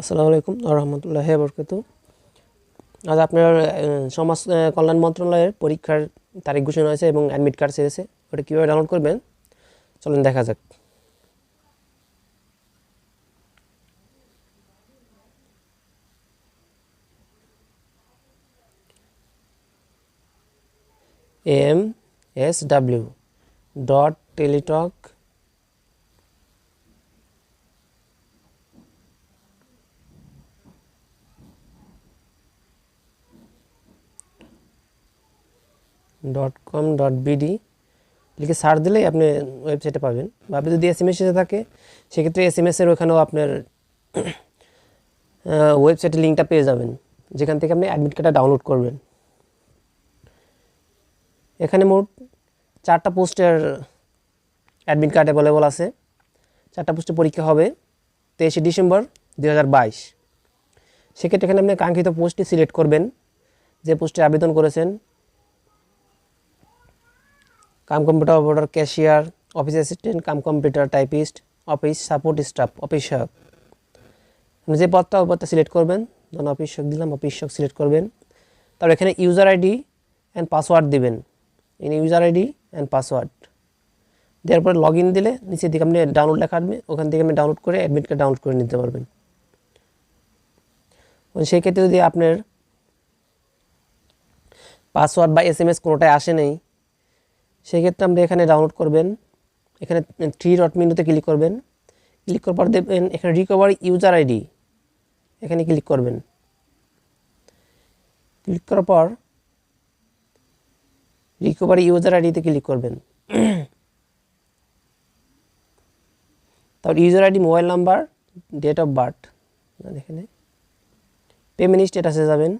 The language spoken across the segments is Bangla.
আসসালামু আলাইকুম রহমতুল্লাহ বরকত আজ আপনার সমাজ কল্যাণ মন্ত্রণালয়ের পরীক্ষার তারিখ ঘোষণা হয়েছে এবং অ্যাডমিট কার্ড ছেড়েছে ওটা কীভাবে ডাউনলোড করবেন? চলেন দেখা যাক। M S W dot Teletalk dot com dot BD লিখে সার্চ দিলেই আপনি ওয়েবসাইটে পাবেন। বা আপনি যদি এস এম এস থাকে, সেক্ষেত্রে এস এম এসের ওখানেও আপনার ওয়েবসাইটের লিঙ্কটা পেয়ে যাবেন। যেখান থেকে আপনি অ্যাডমিট কার্ডটা ডাউনলোড করবেন। এখানে মোট চারটা পোস্টের অ্যাডমিট কার্ড অ্যাভেলেবল আছে। চারটা পোস্টে পরীক্ষা হবে তেইশে ডিসেম্বর দু হাজার বাইশ। সেক্ষেত্রে এখানে আপনি কাঙ্ক্ষিত পোস্টটি সিলেক্ট করবেন। যে পোস্টে আবেদন করেছেন cum computer operator, cashier, office assistant, cum computer typist, office support staff, office সহায়ক। আপনি যে পদটা ওই পদটা সিলেক্ট করবেন, ধরুন অফিস সহায়ক দিলাম, অফিস সিলেক্ট করবেন। তারপর এখানে ইউজার আইডি অ্যান্ড পাসওয়ার্ড দিবেন। In user ID and password দেওয়ার পরে লগ ইন দিলে নিচের দিকে আপনি ডাউনলোড লেখা আসবে, ওখান থেকে আপনি ডাউনলোড করে অ্যাডমিট কার্ড ডাউনলোড করে নিতে পারবেন। সেই ক্ষেত্রে যদি আপনার পাসওয়ার্ড বা এস এম এস কোনোটাই আসে নেই সেক্ষেত্রে আপনি এখানে ডাউনলোড করবেন। এখানে থ্রি ডট মেনুতে ক্লিক করবেন। ক্লিক করার পর দেখবেন এখানে রিকভারি ইউজার আইডি এখানে ক্লিক করবেন। ক্লিক করার পর রিকভারি ইউজার আইডিতে ক্লিক করবেন। তারপর user ID mobile number date of birth এখানে পেমেন্ট স্ট্যাটাসে যাবেন।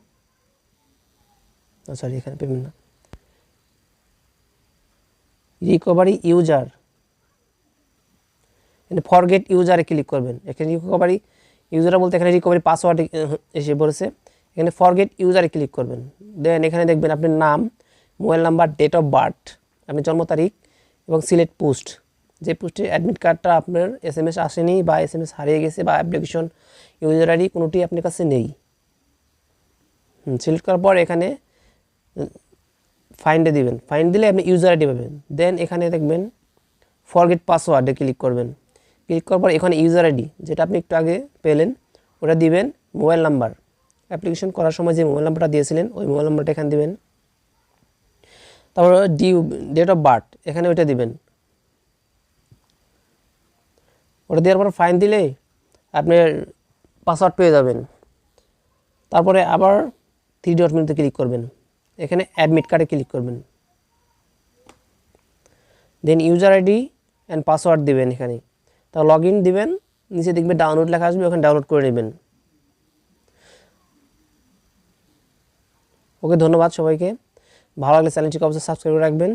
সরি এখানে পেমেন্ট না। রিকভারি ইউজার এখানে ফরগেট ইউজারে ক্লিক করবেন। এখানে রিকভারি ইউজার বলতে এখানে রিকভারি পাসওয়ার্ড এসে পড়েছে এখানে ফরগেট ইউজারে ক্লিক করবেন। দেন এখানে দেখবেন আপনার নাম mobile number date of birth আপনি জন্ম তারিখ এবং সিলেক্ট পোস্ট যে পোস্টে অ্যাডমিট কার্ডটা আপনার এস এম এস আসেনি বা এস এম এস হারিয়ে গেছে বা অ্যাপ্লিকেশন ইউজার আইডি কোনোটি আপনার কাছে নেই। সিলেক্ট করার পর এখানে ফাইন্ডে দিবেন। ফাইন্ড দিলে আপনি ইউজার আইডি পাবেন। দেন এখানে দেখবেন ফরগেট পাসওয়ার্ডে ক্লিক করবেন। ক্লিক করার পর এখানে ইউজার আইডি যেটা আপনি একটু আগে পেলেন, ওটা দিবেন মোবাইল নাম্বার অ্যাপ্লিকেশন করার সময় যে মোবাইল নাম্বারটা দিয়েছিলেন, ওই মোবাইল নাম্বারটা এখানে দিবেন। তারপর ডিউ ডেট অফ বার্থ এখানে ওইটা দিবেন। ওটা দেওয়ার পর ফাইন দিলে আপনি পাসওয়ার্ড পেয়ে যাবেন। তারপরে আবার থ্রি ডট মেনুতে ক্লিক করবেন। এখানে অ্যাডমিট কার্ডে ক্লিক করবেন। Then user ID and password দিবেন এখানে। তা লগ ইন দিবেন, নিচে দেখবে ডাউনলোড লেখা আসবে, ওখানে ডাউনলোড করে নেবেন। ওকে, ধন্যবাদ সবাইকে। ভালো লাগলে চ্যানেলটিকে অবশ্যই সাবস্ক্রাইব করে রাখবেন।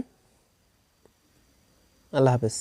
আল্লাহ হাফেজ।